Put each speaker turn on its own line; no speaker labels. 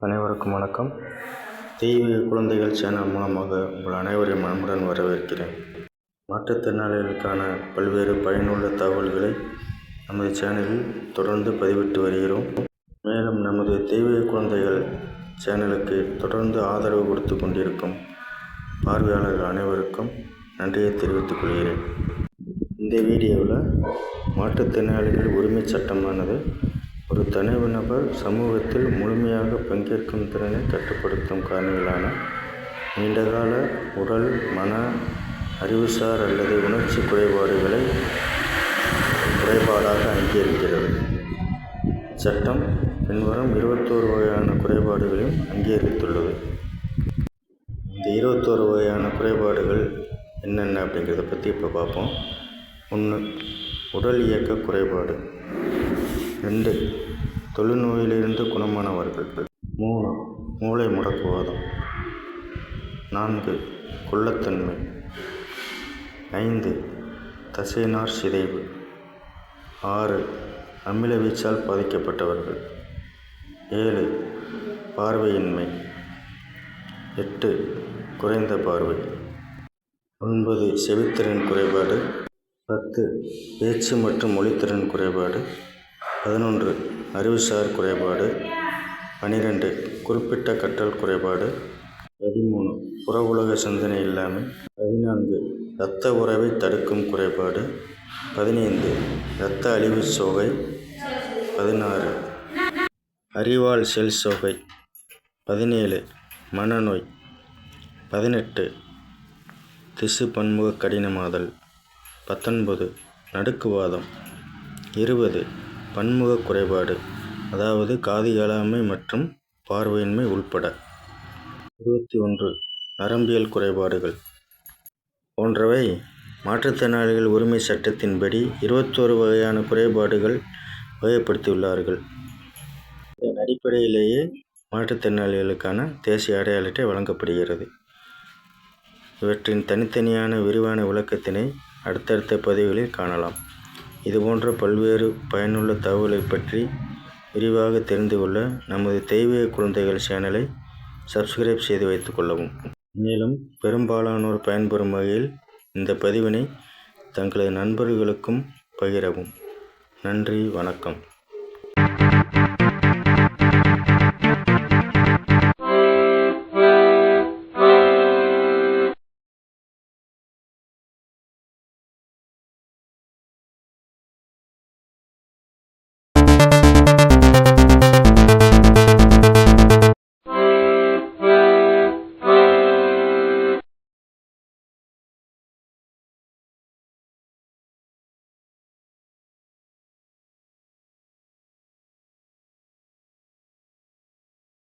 அனைவருக்கும் வணக்கம். தெய்வீக குழந்தைகள் சேனல் மூலமாக உங்கள் அனைவரையும் அன்புடன் வரவேற்கிறேன். மாற்றுத்திறனாளிகளுக்கான பல்வேறு பயனுள்ள தகவல்களை நமது சேனலில் தொடர்ந்து பதிவிட்டு வருகிறோம். மேலும் நமது தெய்வீக குழந்தைகள் சேனலுக்கு தொடர்ந்து ஆதரவு கொடுத்து கொண்டிருக்கும் பார்வையாளர்கள் அனைவருக்கும் நன்றியை தெரிவித்துக் கொள்கிறேன். இந்த வீடியோவில் மாற்றுத்திறனாளிகள் உரிமைச் சட்டமானது ஒரு தனிநபர் சமூகத்தில் முழுமையாக பங்கேற்கும் திறனை கட்டுப்படுத்தும் காரணிகளான நீண்டகால உடல் மன அறிவுசார் அல்லது உணர்ச்சி குறைபாடுகளை குறைபாடாக அங்கீகரிக்கிறது. சட்டம் பின்வரும் இருபத்தோரு வகையான குறைபாடுகளையும் அங்கீகரித்துள்ளது. இந்த இருபத்தோரு வகையான குறைபாடுகள் என்னென்ன அப்படிங்கிறத பற்றி இப்போ பார்ப்போம். ஒன்று உடல் இயக்க குறைபாடு. ரெண்டு தொழுநோயிலிருந்து குணமானவர்கள். மூணு மூளை முடக்குவாதம். நான்கு குள்ளத்தன்மை. ஐந்து தசைநார் சிதைவு. ஆறு அமில வீச்சால் பாதிக்கப்பட்டவர்கள். ஏழு பார்வையின்மை. எட்டு குறைந்த பார்வை. ஒன்பது செவித்திறன் குறைபாடு. பத்து பேச்சு மற்றும் மொழித்திறன் குறைபாடு. பதினொன்று அறிவுசார் குறைபாடு. பன்னிரெண்டு குறிப்பிட்ட கற்றல் குறைபாடு. பதிமூணு புற உலக சிந்தனை இல்லாமல் பதினான்கு இரத்த உறவை தடுக்கும் குறைபாடு. பதினைந்து இரத்த அழிவு சோகை. பதினாறு அறிவால் செல் சோகை. பதினேழு மனநோய். பதினெட்டு திசு பன்முக கடினமாதல். பத்தொன்பது நடுக்குவாதம். இருபது பன்முக குறைபாடு அதாவது காது இயலாமை மற்றும் பார்வையின்மை உள்பட. இருபத்தி ஒன்று. நரம்பியல் குறைபாடுகள். போன்றவை மாற்றுத்திறனாளிகள் உரிமை சட்டத்தின்படி இருபத்தோரு வகையான குறைபாடுகள் வகைப்படுத்தியுள்ளார்கள். இதன் அடிப்படையிலேயே மாற்றுத்திறனாளிகளுக்கான தேசிய அடையாள அட்டை வழங்கப்படுகிறது. இவற்றின் தனித்தனியான விரிவான விளக்கத்தினை அடுத்தடுத்த பதிவுகளில் காணலாம். இதுபோன்ற பல்வேறு பயனுள்ள தகவலை பற்றி விரிவாக தெரிந்து கொள்ள நமது தெய்வீக குழந்தைகள் சேனலை சப்ஸ்கிரைப் செய்து வைத்து கொள்ளவும். மேலும் பெரும்பாலானோர் பயன்பெறும் வகையில் இந்த பதிவினை தங்களது நண்பர்களுக்கும் பகிரவும். நன்றி வணக்கம்.